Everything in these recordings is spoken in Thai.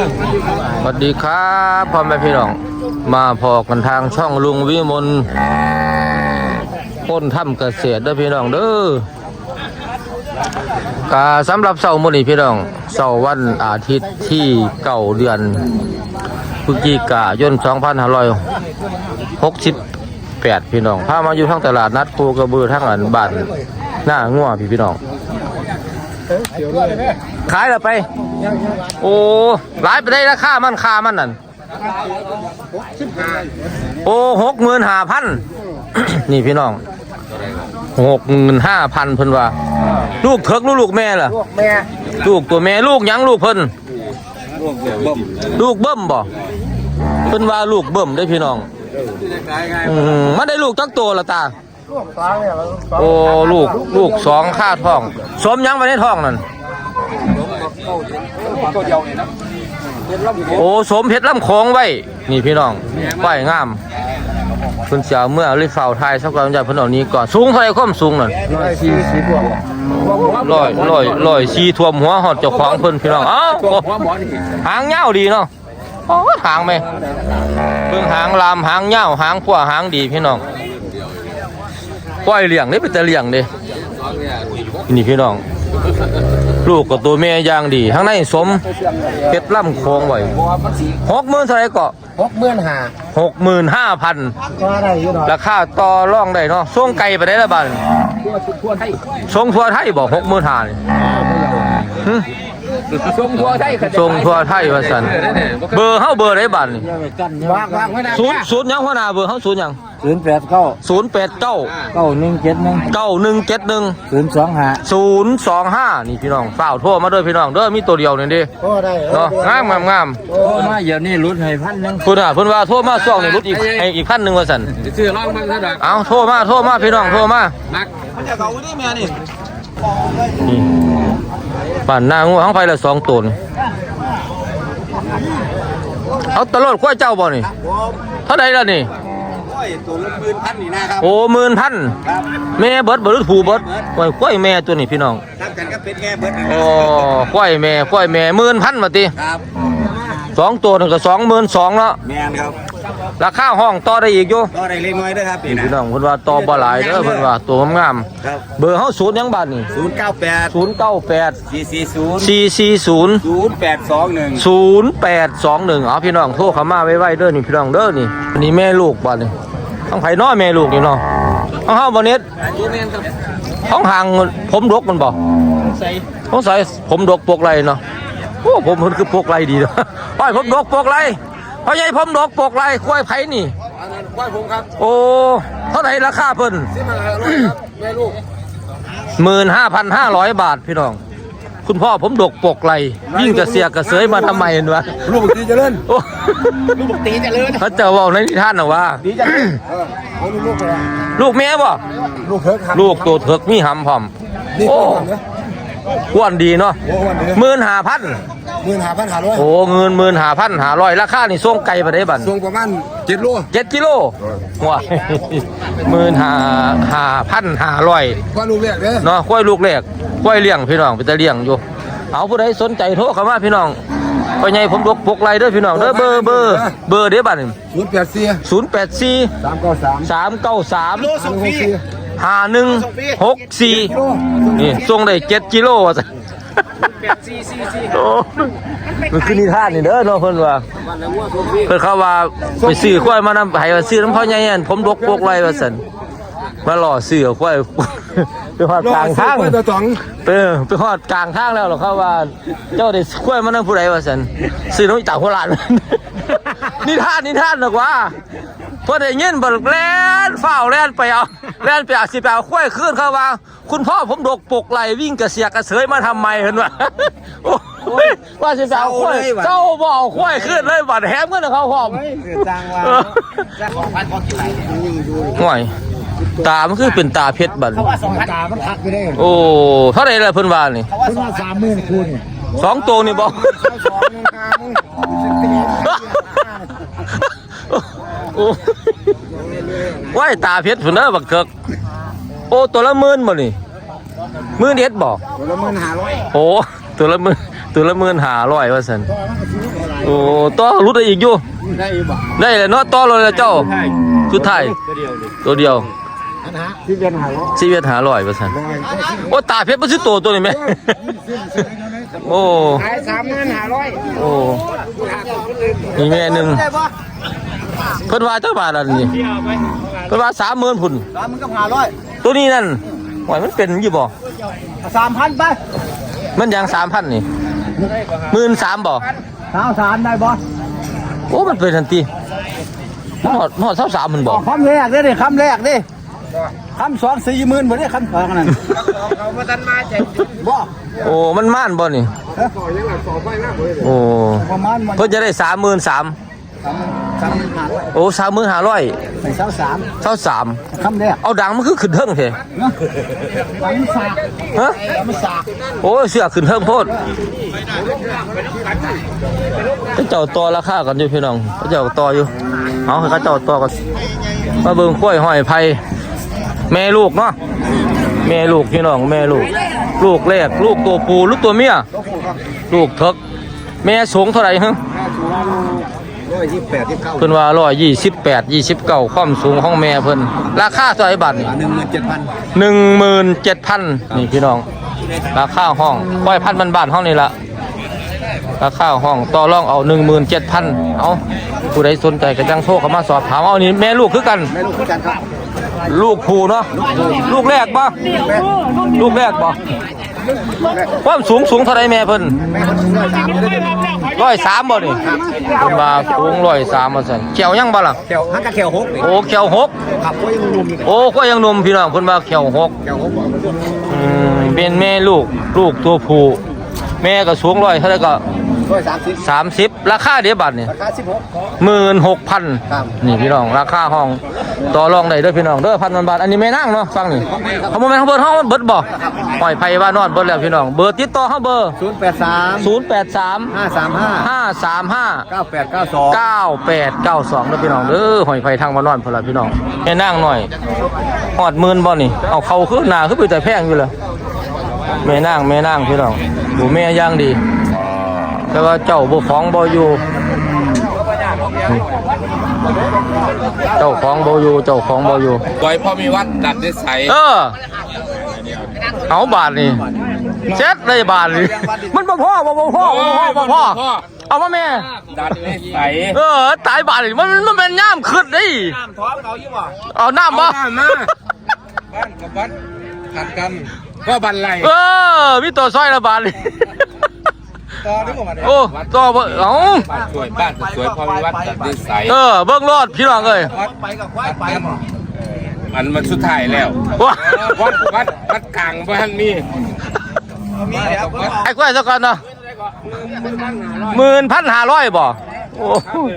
สวัสดีครับพ่อแม่พี่น้อง มาพอกันทางช่องลุงวิมลพ้นถ้ำเกษตรเด้อพี่น้องเด้อกาสำหรับเสาร์มื้อนี้พี่น้องเสาร์วันอาทิตย์ที่เก้าเดือนพฤศจิกายน2568พี่น้องพามาอยู่ทั้งตลาดนัดภูกระบือทั้งอันบ้านหน้างัวพี่พี่น้อง ขายแล้วไป โอ้หลายไปได้ราคามันค่ามันนั่นโอ้หกหมื่นห้าพันนี่พี่น้องหกหมื่นห้าพันเพิ่นว่า ลูกเถิกลูกลูกแม่ล่ะแม่ลูกตัวแม่ลูกหยังลูกเพิ่นลูกเบิ่มบ่เพิ่นว่าลูกเบิ่มได้อพี่น้องอืมมันได้ลูกจักตัวละตา ลูกสองเนี่ยลูกสองโอ้ลูกลูกสองค่าท้อง สมหยังไว้ในท้องนั่นตัวเดียวเนี่ยนะเป็นร่ำโอ้สมเพชรลำโคงไว้ นี่พี่น้องไว้งามเพิ่นเสียเมื่อลิฟาวไทยสักก่อนจะเพิ่นเอานี้ก่อนสูงเท่าไหร่ความสูงนั่นร้อยสี่สิบกว่าร้อยร้อยร้อยสี่ท่วมหัวหอดเจ้าของเพิ่นพี่น้องเอ้าตัวหัวหมอนี่หางยาวดีเนาะโอ้หางไหมเบิ่งหางลามหางยาวหางพัวหางดีพี่น้อง ปล่อยเลี้ยงเด้เป็นแต่เลี้ยงเด้นี่พี่น้อง ลูกกับตัวแม่อย่างดีทั้งในสมเพชรลำโคงไว้บัวมันสีหกหมื่นเท่าไหร่เกาะหกหมื่นห้าหกหมื่นห้าพันก็ได้อยู่หน่อยราคาต่อรองได้เนาะส่งไก่ไปได้ละบาทตัวชุดทั่วไทยส่งทั่วไทยบอกหกหมื่นห้านี่หึทรงทั่วไทยส่งทั่วไทยว่าสันเบอร์เฮาเบอร์ได้บัตรวางวางไว้นะศูนย์ศูนย์หยังหัวหน้าเบอร์เฮาศูนย์หยัง ศูนย์แปดเก้าศูนย์แปดเก้าเก้าหนึ่งเจ็ดหนึ่งเก้าหนึ่งเจ็ดหนึ่งศูนย์สองห้าศูนย์สองห้านี่พี่น้องฝ้าวโทรมาด้วยพี่น้องเด้อมีตัวเดียวนี่ดิก็ได้เนาะงามงามงามโอ้มาเดี๋ยวนี้รุดให้พันหนึ่งคุณอะเพิ่นว่าโทรมาซ่องนี่ลดอีกให้อีกพันหนึ่งว่าสันซื้อร่องมันซะดอกเอาโทรมาโทรมาพี่น้องโทรมานักนี่ป่านหน้างูทั้งไฟละสองตัวนี่เอาตลอดกล้วยเจ้าบ่นี่เท่าไหร่ล่ะนี่ ตัวละหมื่นพันนี่นะครับโอ้หมื่นพันแม่เบิดเบิดผูเบิดกล้วยกล้วยแม่ตัวนี้พี่น้องทำกันก็เป็นแง่เบิดโอ้กล้วยแม่กล้วยแม่หมื่นพันมาติครับสองตัวนึงก็สองหมื่นสองเนาะแมนครับราคาห้องต่อได้อีกอยู่ก็ได้เล็กน้อยด้วยครับพี่นะพี่น้องเพิ่นว่าต่อบ่หลายเด้อเพิ่นว่าตัวงามครับๆเบอร์เฮาศูนย์หยังบาทนี่ศูนย์เก้าแปดศูนย์เก้าแปดสี่สี่ศูนย์สี่สี่ศูนย์ศูนย์แปดสองหนึ่งศูนย์แปดสองหนึ่งเอาพี่น้องโทรเข้ามาไว้ไว้เด้อนี่พี่น้องเด้อนี่อันนี้แม่ลูกบ่นี่ ต้องไผน้อแม่ลูกนี่เนาะเอาเฮาบ่เน็ตต้องห่างผมดกมันบ่ใส่สงสัยผมดกปกไรเนาะโอ้ผมเพิ่นคือปกไรดีเนาะป้ายผมดกปกไรเพราะใหญ่ผมดกปกไรควายไผนี่อันนั้นควายผมครับโอ้เท่าไหร่ราคาเพิ่นที่มาครับแม่ลูกหมื่นห้าพันห้าร้อยบาทพี่น้อง คุณพ่อผมดกปกไรยิ่งกระเสียกระเสยมาทำไมเห็นวะลูกตีเจริญโอ้ลูกตีเจริญเขาเจะว่าในนิทานนะว่าตีเจริญเออเอาลูกไปลูกแม่บ่ลูกเพิร์กครับลูกตัวเถิกมีหำพร้อมนี่โอ้ตัวเนี้ยอ้วนดีเนาะโอ้วันนี้หมื่นห้าพัน หมื่นห้าพันห้าร้อยโอ้เงินหมื่นห้าพันห้าร้อยราคานี่ส่งไกลไปได้บันส่งประมาณเจ็ดโลเจ็ดกิโลว้ายหมื่นห้าห้าพันห้าร้อยว่าลูกแรกเด้อเนาะควายลูกแรกควายเลี้ยงพี่น้องไปแต่เลี้ยงอยู่ เอาผู้ใดสนใจโทรเข้ามาพี่น้องไปไงผมดกปกไรเด้อพี่น้องเด้อเบอร์เบอร์เบอร์เด้อบัดศูนย์แปดสี่ศูนย์แปดสี่สามเก้าสามสามเก้าสามส่งฟรีห้าหนึ่งหกสี่นี่ส่งได้เจ็ดกิโลว่ะจ้ะ แปดสี่สี่สี่โอ้มันคือนิทานนี่เด้อเนาะเพิ่นว่า วันละวัวส่งฟรีเพิ่นเขาว่าไปซื้อควายมานำให้ว่าซื้อน้ำพ่อใหญ่อันผมดกปกไรว่าซั่นมาหล่อซื้อเอาควาย ไปหอดกลางทางตัวสองไปไปหอดกลางทางแล้วเหรอครับว่า เจ้าได้ควายมานำผู้ใดว่าซั่นซื้อน้องอีตาโคราช นิทานนิทานดอกว่าเพิ่นได้ยินบ่แล่นฝ้าวแล่นไปเอาแล่นไปเอาสิไปเอาควายคืนเขาว่า คุณพ่อผมดกปกไหลวิ่งกระเสียกระเสยมาทำไมเห็นว่าโอ้ยว่าสิไปเอาควายเจ้าบ่เอาควายคืนเลยบัดแฮมเงินเขาพร้อมจ้างว่าจ้างของพันพอกี่ไหลห่วยตา มันคือเป็นตาเพชรบัดเขาว่าสองพันตา มันหักไปได้โอ้เท่าไหร่ล่ะเพิ่นว่านี่เขาว่าสองสามหมื่นคูณสองตัวนี่บ่สองหมื่นห้าหมื่นโอ้ ว้ายตาเพชรพุ่นเด้อบักเกิกโอ้ตัวละหมื่นบ่นี่หมื่นเอ็ดบ่ตัวละหมื่นห้าร้อยโอ้ตัวละหมื่นตัวละหมื่นห้าร้อยว่าซั่นก็มันก็ซื้อเท่าไหร่โอ้ต่อรุดได้อีกอยู่ได้บ่ได้เลยเนาะต่อเลยละเจ้าสุดท้ายตัวเดียวอันฮะที่เป็นหาล้อชีวิตหาร้อยเปอร์เซ็นต์ลอยโอ้ตาเพชรบ่ซื้อตัวตัวนี้ไหมโอ้ขายสามเงินหาร้อยโอ้มีแม่หนึ่งได้ปะ เพิ่นว่าเจ้าบาทอันนี้เพิ่นว่าสามหมื่นพุ่นสามมันก็หาร้อยตัวนี้นั่นหวยมันเป็นอยู่บ่สามพันไป มันยังสามพันนี่หมื่นสามบ่สาวสามได้บ่โอ้มันเป็นทันทีมันหอดมันหอดเท่าสามมันบ่คำแรกดิคำแรกดิคำสองสี่หมื่นบ่ได้คำสองนั่นเขามาตันมาใจบ่โอ้มันม่านบ่นี่โอ้ประมาณมันเพิ่นจะได้สามหมื่นสาม สามหาร้อยโอ้สามหมื่นห้าร้อยไปสาวสามเท่าสามคำแรกเอาดังมันคือขึ้นเทิงเถอะเนาะสามสากฮะสามสากโอ้ยเสือขึ้นเทิงโพดเขาเจ้าต่อราคากันอยู่พี่น้องเขาเจ้าต่ออยู่เอาให้เขาเจ้าต่อกันมาเบิ่งกล้วยห้อยไผ่แม่ลูกเนาะแม่ลูกพี่น้องแม่ลูก ลูกแรกลูกตัวผู้ลูกตัวเมียลูกเถิกแม่สูงเท่าไหร่ฮะ ร้อยยี่สิบแปดยี่สิบเก้าเพิ่นว่าร้อยยี่สิบแปดยี่สิบเก้าความสูงของแม่เพิ่นราคาเท่าไหร่บัตรหนึ่งหมื่นเจ็ดพันหนึ่งหมื่นเจ็ดพันนี่พี่น้อง ราคาห้องก้อยพันบ้านบ้านๆห้องนี่ละราคาห้องต่อรองเอาหนึ่งหมื่นเจ็ดพันเอาผู้ใดสนใจก็จังโทรเข้ามาสอบถามเอานี่แม่ลูกคือกันไม่รู้คือกันครับ ลูกผูเนาะลูกแรกบ่ลูกแรกบ่ ความสูงสูงเท่าไรแม่เพิ่นแม่คนสูงร้อยสามไม่ได้เป็นร้อยสามบ่นี่เพิ่นว่าสูงร้อยสามมาสั่นเขียวยังบ่ล่ะแขวฮักกะแขวหกนี่โอ้เขียวหกขับก็ยังรุมอีกโอ้ก็ยังหนมพี่น้องเพิ่นว่าเขียวหกแขวหกบอกอืมเป็นแม่ลูกลูกตัวผู้แม่ก็สูงร้อยเท่าไรก็ ร้อยสามสิบสามสิบราคาเดียวบัตรนี่ราคาสิบหก หมื่นหกพันครับนี่พี่น้องราคาห้องต่อรองได้เด้อพี่น้องเด้อพันบาทอันนี้แม่นั่งเนาะฟังนี่เขาโมเมนต์เขาเบอร์ห้องเบิดบ่ปล่อยไผว่านอนเบิดแล้วพี่น้องเบอร์ติดต่อเขาเบอร์ศูนย์แปดสามศูนย์แปดสามห้าสามห้าห้าสามห้า เก้าแปดเก้าสองเก้าแปดเก้าสองเด้อพี่น้องเด้อหอยไฟทางมานอนพนละพี่น้องแม่นั่งหน่อยหอดหมื่นบ่นี่ เอาเขาขึ้นหนาขึ้นไปแต่แพงอยู่เลยแม่นั่งแม่นั่งพี่น้องดูแม่ย่างดี แต่ว่าเจ้าบ่ของบ่อยู่เจ้าของบ่อยู่เจ้าของบ่อยู่ไว้พอมีวัดดัดนิสัยเออเอาบาทนี่เช็ดได้บาทนี่มันบ่พอบ่บ่พอบ่พอบ่พอเอามาแม่ดัดนิสัยเออตายบาทนี่มันมันเป็นย่ามขึ้นดิเอาน้ำบ่เอาหน้ามาบ้านกับวัดขัดกันก็บันไลเออมีตัวซอยละบาทนี่ ต่อได้ผมมาโอ้ต่อบ่เอ้าบ้านสวยบ้านสวยพอมีวัดดัดนิสัยเออเบิ่งรอดพี่น้องเอ้ยไปกับควายไปบ่มันมันสุดท้ายแล้วว้าวัดวัดวัดกลางบ้านมีมีแล้วไอ้กล้วยซะก่อนเนาะหมื่นพันห้าร้อยบ่โอ้โอ้ย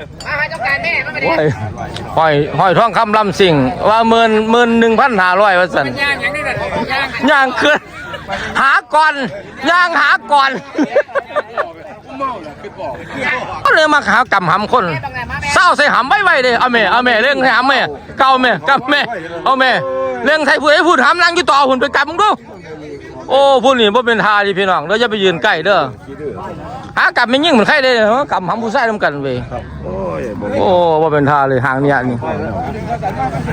ห้อยห้อยทองคำลำสิ่ง ว่าหมื่นหมื่นหนึ่งพันห้าร้อยว่าสันย่างยังนี่แหละย่างขึ้น หาก่อนย่างหาก่อนก็เลยมาหากำหำคนเศร้าใส่หำไว้ไว้เด้เอาแม่เอาแม่เรื่องใส่หำแม่เก่าแม่กำแม่เอาแม่เรื่องใส่ผู้ใดพูดหำนั่งอยู่ต่อหุ่นไปกำมึงดูโอ้ผู้นี่บ่เป็นทาดิพี่น้องเด้ออย่าไปยืนใกล้เด้อหากลับไม่ยิ่งเหมือนใครเด้อกลับหำผู้ชายนำกันเว้ยโอ้บ่เป็นทาเลยหางเนี่ยนี่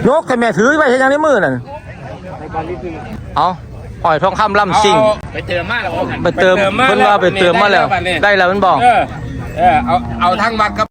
ยกให้แม่ถือไว้เฮ็ดหยังในมือนั่นเอา ปล่อยทองคำลำซิ่ง ไปเติมมาแล้วไปเติมเพิ่นว่าไปเติมมาแล้ว ได้แล้วมันบอก เออ เออ เอา เอาทั้งวัดกับ